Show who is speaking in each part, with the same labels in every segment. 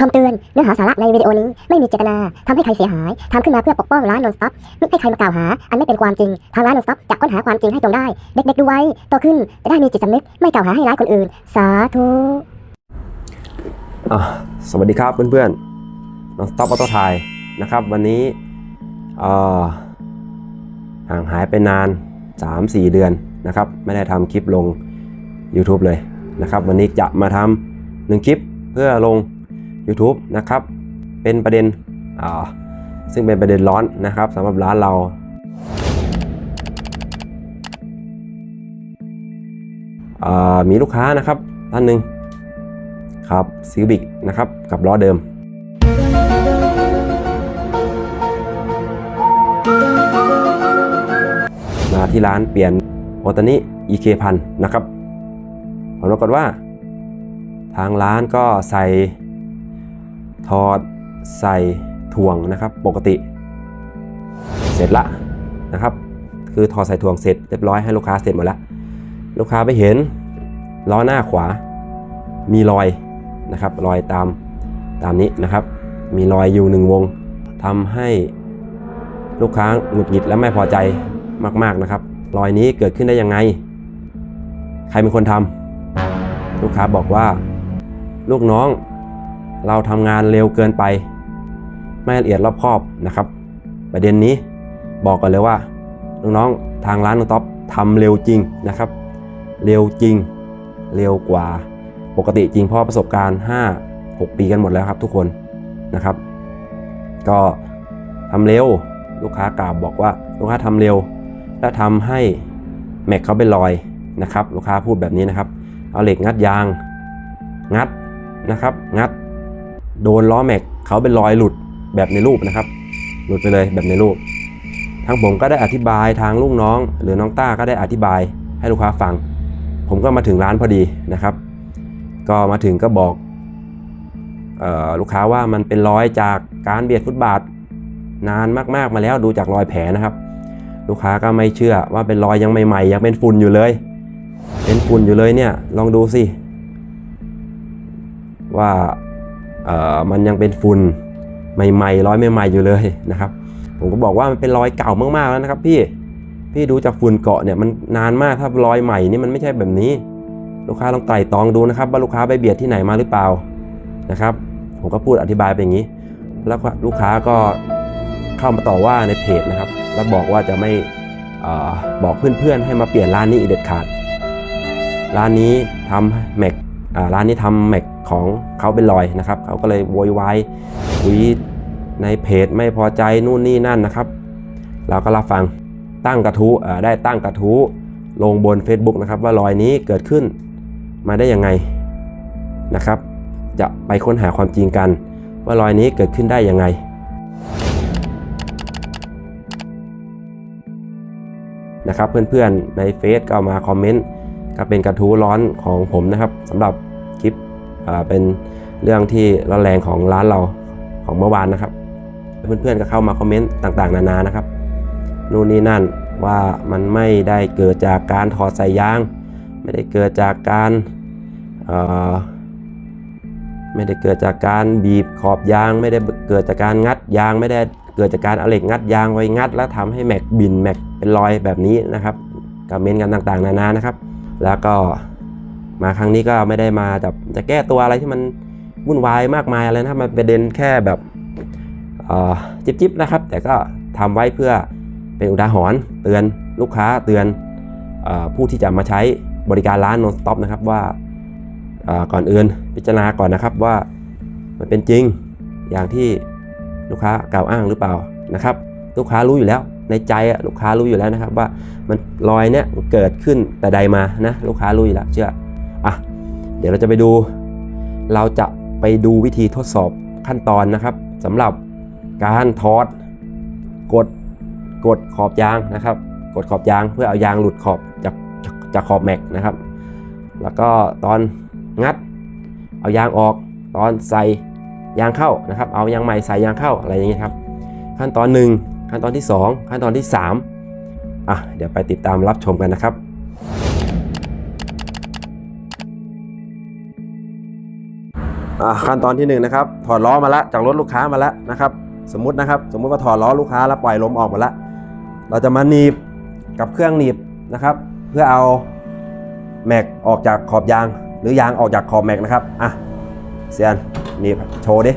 Speaker 1: คำเตือนเนื้อหาสาระในวิดีโอนี้ไม่มีเจตนาทำให้ใครเสียหายทำขึ้นมาเพื่อปกป้องร้านนนสต็อปไม่ให้ใครมากล่าวหา อันไม่เป็นความจริง ทางร้านนนสต็อปจะค้นหาความจริงให้จงได้ เด็กๆดูไว้โตขึ้นจะได้มีจิตสำนึกไม่กล่าวหาให้ร้ายคนอื่น สาธุ
Speaker 2: สวัสดีครับเพื่อนๆน้องสต็อปออโต้ไทยนะครับ วันนี้ห่างหายไปนาน 3-4 เดือนนะครับ ไม่ได้ทำคลิปลง YouTube เลยนะครับ วันนี้จะมาทำหนึ่งคลิปเพื่อลง YouTube นะครับ เป็นประเด็นอ่าซึ่งเป็นประเด็นร้อนนะครับสำหรับร้านเราอ่ามีลูกค้านะครับท่านหนึ่งครับซิบิกนะครับกับล้อเดิม มาที่ร้านเปลี่ยนโอตานิ EK พันนะครับผลปรากฏว่า ทางร้านก็ใส่ ถอด ใส่ถ่วงนะครับ ปกติ เสร็จละนะครับ คือถอดใส่ถ่วงเสร็จเรียบร้อยให้ลูกค้าเสร็จหมดแล้วลูกค้าไปเห็นล้อหน้าขวา มีรอยนะครับ รอยตามตามนี้นะครับ มีรอยอยู่หนึ่งวงทำให้ลูกค้าหงุดหงิดและไม่พอใจมาก ๆนะครับ รอยนี้เกิดขึ้นได้ยังไง ใครเป็นคนทำลูกค้าบอกว่า ลูกน้อง เราทำงานเร็วเกินไป ไม่ละเอียดรอบคอบนะครับ ประเด็นนี้บอกก่อนเลยว่าน้องทางร้านน้องท็อปทำเร็วจริงนะครับ เร็วจริง เร็วกว่าปกติจริงเพราะประสบการณ์ 5 6 ปีกันหมดแล้วครับทุกคนนะครับ ก็ทำเร็วลูกค้ากล่าวบอกว่าลูกค้าทำเร็ว และทำให้แม็กเขาเป็นรอยนะครับ ลูกค้าพูดแบบนี้นะครับ เอาเหล็กงัดยาง งัดนะครับ งัด โดนล้อแม็กเขาเป็นรอยหลุดแบบในรูปนะครับ หลุดไปเลยแบบในรูป ทางผมก็ได้อธิบายทางลูกน้อง หรือน้องต้าก็ได้อธิบายให้ลูกค้าฟัง ผมก็มาถึงร้านพอดีนะครับ ก็มาถึงก็บอกออลูกค้าว่ามันเป็นรอยจากการเบียดฟุตบาท นานมากๆมาแล้วดูจากรอยแผลนะครับ ลูกค้าก็ไม่เชื่อว่าเป็นรอยยังใหม่ๆยังเป็นฝุ่นอยู่เลย เป็นฝุ่นอยู่เลยเนี่ยลองดูสิว่า มันยังเป็นฝุ่นใหม่ๆร้อยใหม่ๆอยู่เลยนะครับ ผมก็บอกว่ามันเป็นรอยเก่ามากๆแล้วนะครับ พี่พี่ดูจากฝุ่นเกาะเนี่ยมันนานมากถ้ารอยใหม่นี่มันไม่ใช่แบบนี้ ลูกค้าลองไต่ตองดูนะครับว่าลูกค้าไปเบียดที่ไหนมาหรือเปล่านะครับ ผมก็พูดอธิบายไปอย่างนี้ แล้วก็ลูกค้าก็เข้ามาต่อว่าในเพจนะครับ แล้วบอกว่าจะไม่อบอกเพื่อนๆให้มาเปลี่ยนร้านนี้อีกเด็ดขาด ร้านนี้ทำแม็กอ่ ร้านนี้ทำแม็กของเขาเป็นรอยนะครับเขาก็เลยโวยวายคุยในเพจไม่พอใจนู่นนี่นั่นนะครับ เราก็รับฟังตั้งกระทู้ได้ตั้งกระทู้ลงบน Facebook นะครับ ว่ารอยนี้เกิดขึ้นมาได้ยังไงนะครับ จะไปค้นหาความจริงกัน ว่ารอยนี้เกิดขึ้นได้ยังไงนะครับเพื่อนๆในเฟซก็มาคอมเมนต์ก็เป็นกระทู้ร้อนของผมนะครับสำหรับ เป็นเรื่องที่ร้อนแรงของร้านเราของเมื่อวานนะครับ เพื่อนๆก็เข้ามาคอมเมนต์ต่างๆ นานานะครับนู่นนี่นั่นว่ามันไม่ได้เกิดจากการถอดสายยาง ไม่ได้เกิดจากการไม่ได้เกิดจากการบีบขอบยาง ไม่ได้เกิดจากการงัดยาง ไม่ได้เกิดจากการเอาเหล็กงัดยางไว้งัด แล้วทำให้แม็กบินแม็กเป็นรอยแบบนี้นะครับคอมเมนต์กันต่างๆ นานานะครับ แล้วก็ มาครั้งนี้ก็ไม่ได้มาจะจะแก้ตัวอะไรที่มันวุ่นวายมากมายอะไรนะมันประเด็นแค่แบบเอ่อจิบนะครับ แต่ก็ทำไว้เพื่อเป็นอุทาหรณ์เตือนลูกค้าเตือนอผู้ที่จะมาใช้บริการร้านโนสต็อปนะครับว่าก่อนอื่นพิจารณาก่อนนะครับว่ามันเป็นจริงอย่างที่ลูกค้ากล่าวอ้างหรือเปล่านะครับ ลูกค้ารู้อยู่แล้วในใจลูกค้ารู้อยู่แล้วนะครับว่ามันรอยเนี้ยเกิดขึ้นแต่ใดมานะลูกค้ารู้อยู่แล้วเชื่อ อะเดี๋ยวเราจะไปดู เราจะไปดูวิธีทดสอบขั้นตอนนะครับสำหรับการถอดกดกดขอบยางนะครับ กดขอบยางเพื่อเอายางหลุดขอบจากจากจากขอบแม็กนะครับ แล้วก็ตอนงัด เอายางออกตอนใส่ยางเข้านะครับ เอายางใหม่ใส่ยางเข้าอะไรอย่างนี้ครับ ขั้นตอน 1 ขั้นตอนที่ 2 ขั้นตอนที่ 3อะเดี๋ยวไปติดตามรับชมกันนะครับ ขั้นตอนที่หนึ่งนะครับถอดล้อมาแล้วจากรถลูกค้ามาแล้วนะครับ สมมตินะครับ สมมุติว่าถอดล้อลูกค้าแล้วปล่อยลมออกหมาแล้วเราจะมาหนีบกับเครื่องหนีบนะครับ เพื่อเอาแม็กออกจากขอบยาง หรือยางออกจากขอบแม็กนะครับอะเซียนหนีบโชว์ดิ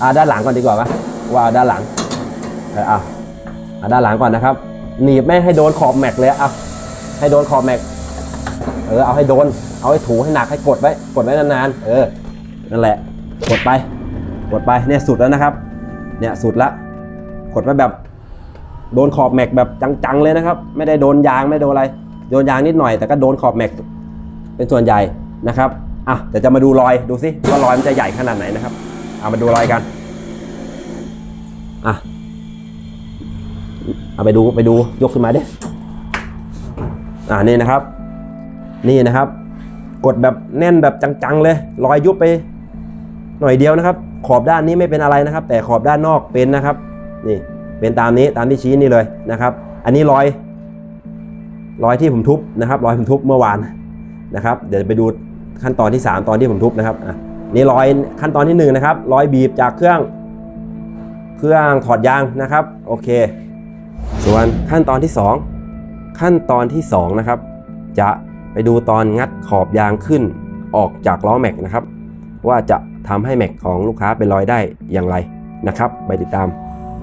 Speaker 2: อ่าด้านหลังก่อนดีกว่าปะว่าด้านหลังอออะอะด้านหลังก่อนนะครับหนีบไม่ให้โดนขอบแม็กเลยอะให้โดนขอบแม็กเออเอาให้โดน เอาให้ถูให้หนักให้กดไว้กดไว้นานๆเออ นั่นแหละ กดไป กดไป เนี่ยสุดแล้วนะครับ เนี่ยสุดละ กดไว้แบบโดนขอบแม็กแบบจังๆเลยนะครับ ไม่ได้โดนยางไม่โดนอะไร โดนยางนิดหน่อยแต่ก็โดนขอบแม็กเป็นส่วนใหญ่นะครับ อะเดี๋ยวจะมาดูรอยดูสิว่ารอยมันจะใหญ่ขนาดไหนนะครับ เอามาดูรอยกัน อะ เอาไปดูไปดูยกขึ้นมาดิ อ่านี่นะครับ นี่นะครับ กดแบบแน่นแบบจังๆเลย รอยยุบไป หน่อยเดียวนะครับ ขอบด้านนี้ไม่เป็นอะไรนะครับ แต่ขอบด้านนอกเป็นนะครับนี่เป็นตามนี้ตามที่ชี้นี่เลยนะครับ อันนี้รอยรอยที่ผมทุบนะครับรอยผมทุบเมื่อวานนะครับ เดี๋ยวไปดูขั้นตอนที่ 3 ตอนที่ผมทุบนะครับอะนี่รอยขั้นตอนที่1นะครับรอยบีบจากเครื่อง เครื่องถอดยางนะครับโอเค ส่วนขั้นตอนที่ 2 ขั้นตอนที่2นะครับจะไปดูตอนงัดขอบยางขึ้นออกจากล้อแม็กนะครับ ว่าจะ ทำให้แม็กของลูกค้าเป็นรอยได้อย่างไรนะครับ ไปติดตาม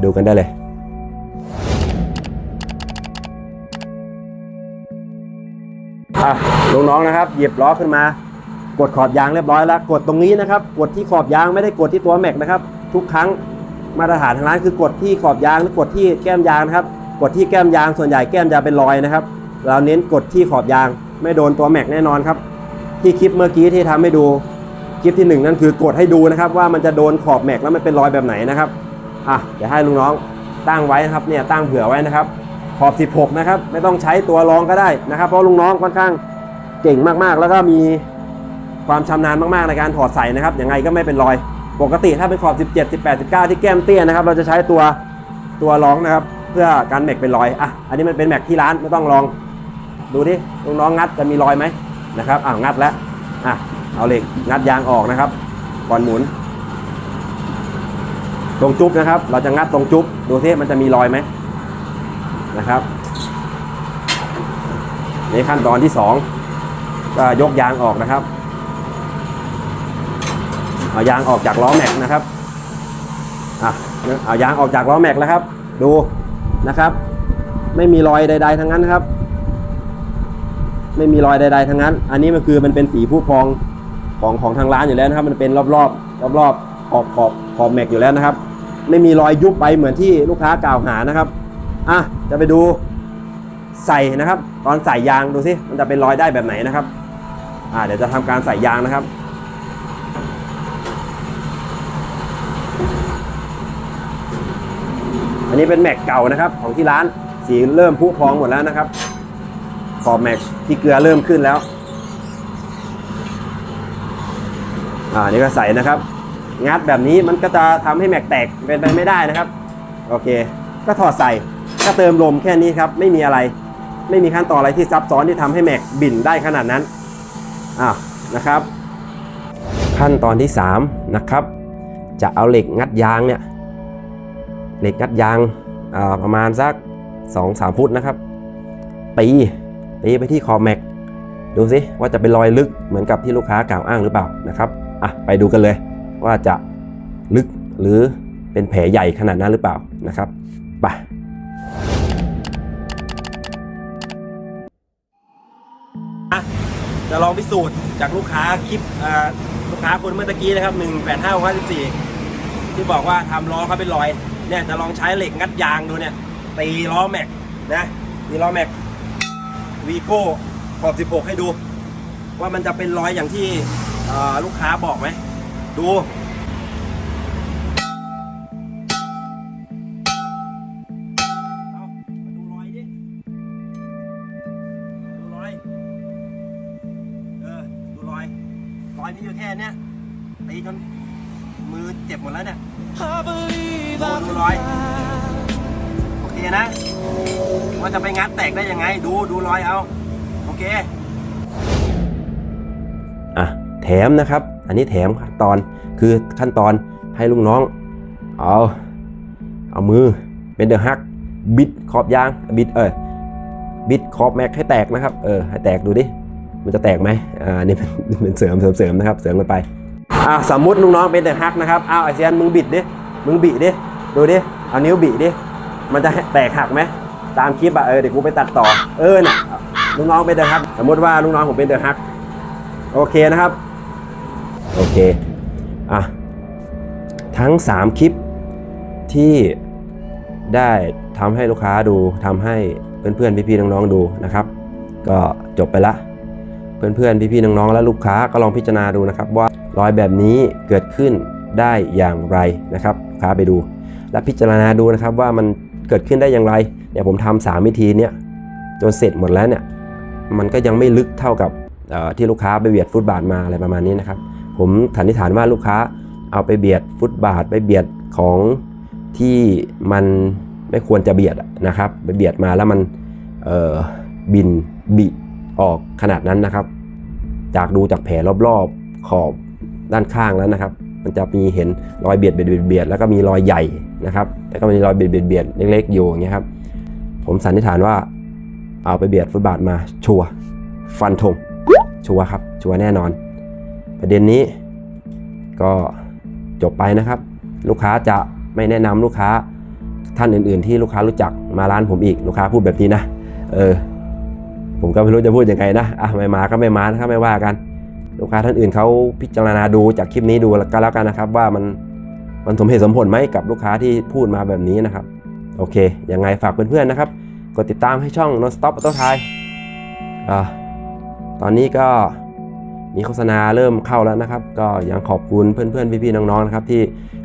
Speaker 2: ดูกันได้เลยอะน้องๆนะครับหยิบล้อขึ้นมา กดขอบยางเรียบร้อยแล้ว กดตรงนี้นะครับ กดที่ขอบยางไม่ได้กดที่ตัวแม็กนะครับ ทุกครั้งมาตรฐานทางร้านคือกดที่ขอบยางหรือกดที่แก้มยางนะครับ กดที่แก้มยางส่วนใหญ่แก้มจะเป็นรอยนะครับ เราเน้นกดที่ขอบยาง ไม่โดนตัวแม็กแน่นอนครับ ที่คลิปเมื่อกี้ที่ทำให้ดู คลิปที่หนึ่งนั่นคือกดให้ดูนะครับ ว่ามันจะโดนขอบแม็กแล้วมันเป็นรอยแบบไหนนะครับอะเดี๋ยวให้ลุงน้องตั้งไว้นะครับเนี่ยตั้งเผื่อไว้นะครับ ขอบ 16 นะครับ ไม่ต้องใช้ตัวรองก็ได้นะครับ เพราะลุงน้องค่อนข้างเก่งมากๆ แล้วก็มีความชำนาญมากๆในการถอดใส่นะครับยังไงก็ไม่เป็นรอย ปกติถ้าเป็นขอบ 17 18 19 ที่แก้มเตี้ยนะครับ เราจะใช้ตัวตัวรองนะครับ เพื่อการแม็กเป็นรอยอะอันนี้มันเป็นแม็กที่ร้านไม่ต้องลอง ดูดิลุงน้องงัดจะมีรอยไหมนะครับอะงัดแล้วอะ เอาเหล็กงัดยางออกนะครับ ก่อนหมุน ตรงจุ๊บนะครับ เราจะงัดตรงจุ๊บดูซิมันจะมีรอยไหมนะครับในขั้นตอนที่สองก็ยกยางออกนะครับเอายางออกจากล้อแม็กนะครับอะเอายางออกจากล้อแม็กแล้วครับ ดูนะครับ ไม่มีรอยใด ๆ ทั้งนั้นครับ ไม่มีรอยใด ๆ ทั้งนั้น อันนี้มันคือมันเป็นสีผู้พอง ของของทางร้านอยู่แล้วนะครับ มันเป็นรอบๆรอบๆขอบขอบขอบแม็กอยู่แล้วนะครับ ไม่มีรอยยุบไปเหมือนที่ลูกค้ากล่าวหานะครับอะจะไปดูใส่นะครับ ตอนใส่ยางดูสิมันจะเป็นรอยได้แบบไหนนะครับอ่าเดี๋ยวจะทำการใส่ยางนะครับอันนี้เป็นแม็กเก่านะครับของที่ร้านสีเริ่มพุพองหมดแล้วนะครับขอบแม็กที่เกลือเริ่มขึ้นแล้ว อ่านี่ก็ใส่นะครับ งัดแบบนี้มันก็จะทำให้แม็กแตกเป็นไปไม่ได้นะครับ โอเค ก็ถอดใส่ก็เติมลมแค่นี้ครับ ไม่มีอะไร ไม่มีขั้นตอนอะไรที่ซับซ้อนที่ทำให้แม็กบิ่นได้ขนาดนั้นอ่านะครับ ขั้นตอนที่3นะครับ จะเอาเหล็กงัดยางเนี่ยเหล็กงัดยางอ่าประมาณสัก 2-3 ฟุตนะครับตีตีไปที่คอแม็กดูสิว่าจะเป็นรอยลึกเหมือนกับที่ลูกค้ากล่าวอ้างหรือเปล่านะครับ อะไปดูกันเลย ว่าจะลึกหรือเป็นแผลใหญ่ขนาดนั้นหรือเปล่านะครับไปจะลองพิสูจน์จากลูกค้าคลิปลูกค้าคนเมื่อกี้นะครับ 1 8 5 5 4 ที่บอกว่าทำล้อเขาเป็นรอย เนี่ยจะลองใช้เหล็กงัดยางดูเนี่ย ตีล้อแม็กนะตีล้อแม็กวีโก้ขอบ 16 ให้ดู ว่ามันจะเป็นรอยอย่างที่ ลูกค้าบอกไหม ดูเอามาดูรอยดิดูรอยเออดูรอยรอยมีอยู่แค่เนี้ยตีจนมือเจ็บหมดแล้วเนี่ยดูดูรอย โอเคนะว่าจะไปงัดแตกได้ยังไง ดูดูรอยเอา โอเคอะ แถมนะครับ อันนี้แถมขั้นตอนคือขั้นตอนให้ลูกน้อง เอาเอามือเป็นเดอะฮักบิดขอบยางบิดเออบิดขอบแม็กให้แตกนะครับเออให้แตกดูดิมันจะแตกไหมอ่านี่เป็นเสริมเสริมเสริมนะครับเสริมกันไปอ่าสมมุติลูกน้องเป็นเดอะฮักนะครับอ้าวไอเซียนมึงบิดดิมึงบิดดิดูดิเอานิ้วบิดิมันจะแตกหักไหมตามคลิปอะเออเดี๋ยวกูไปตัดต่อเออน่ะลูกน้องเป็นเดอะฮักสมมติว่าลูกน้องผมเป็นเดอะฮักโอเคนะครับ โอเคอะทั้ง 3 คลิปที่ได้ทำให้ลูกค้าดูทำให้เพื่อนๆพี่ๆน้องๆดูนะครับ ก็จบไปละ เพื่อนๆพี่ๆน้องๆและลูกค้าก็ลองพิจารณาดูนะครับ ว่ารอยแบบนี้เกิดขึ้นได้อย่างไรนะครับค้าไปดู และพิจารณาดูนะครับว่ามันเกิดขึ้นได้อย่างไรเดี๋ยผมทำสามวิธีเนี้ยจนเสร็จหมดแล้วเนี่ยมันก็ยังไม่ลึกเท่ากับที่ลูกค้าไปเบียดฟุตบาทมาอะไรประมาณนี้นะครับ ผมสันนิษฐานว่าลูกค้าเอาไปเบียดฟุตบาทไปเบียดของที่มันไม่ควรจะเบียดนะครับ ไปเบียดมาแล้วมันบินบิออกขนาดนั้นนะครับ จากดูจากแผลรอบๆขอบด้านข้างแล้วนะครับ มันจะมีเห็นรอยเบียดเบียดเบียดแล้วก็มีรอยใหญ่นะครับ แล้วก็มีรอยเบียดเบียดเบียดเล็กๆอยู่อย่างเงี้ยครับ ผมสันนิษฐานว่าเอาไปเบียดฟุตบาทมาชัวฟันธงชัวครับชัวแน่นอน ประเด็นนี้ ก็จบไปนะครับ ลูกค้าจะไม่แนะนำลูกค้าท่านอื่น ๆ ที่ลูกค้ารู้จักมาร้านผมอีกลูกค้าพูดแบบนี้นะเออผมก็ไม่รู้จะพูดยังไงนะอะไม่มาก็ไม่มานะครับไม่ว่ากัน ลูกค้าท่านอื่นเขาพิจารณาดูจากคลิปนี้ดูก็แล้วกันนะครับ ว่ามันมันสมเหตุสมผลไหมกับลูกค้าที่พูดมาแบบนี้นะครับโอเคยังไงฝากเพื่อนๆนะครับกดติดตามให้ช่อง Non Stop Auto Thai อ่าตอนนี้ก็ มีโฆษณาเริ่มเข้าแล้วนะครับ ก็ยังขอบคุณเพื่อนๆพี่ๆน้องๆนะครับที่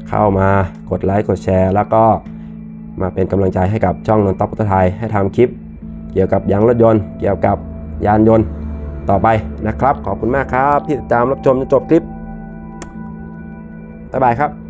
Speaker 2: เข้ามากดไลค์กดแชร์ แล้วก็มาเป็นกำลังใจให้กับช่องนนท็อปไทยให้ทำคลิป เกี่ยวกับยางรถยนต์ เกี่ยวกับยานยนต์ต่อไปนะครับ ขอบคุณมากครับที่ติดตามรับชมจนจบคลิปบ๊ายบายครับ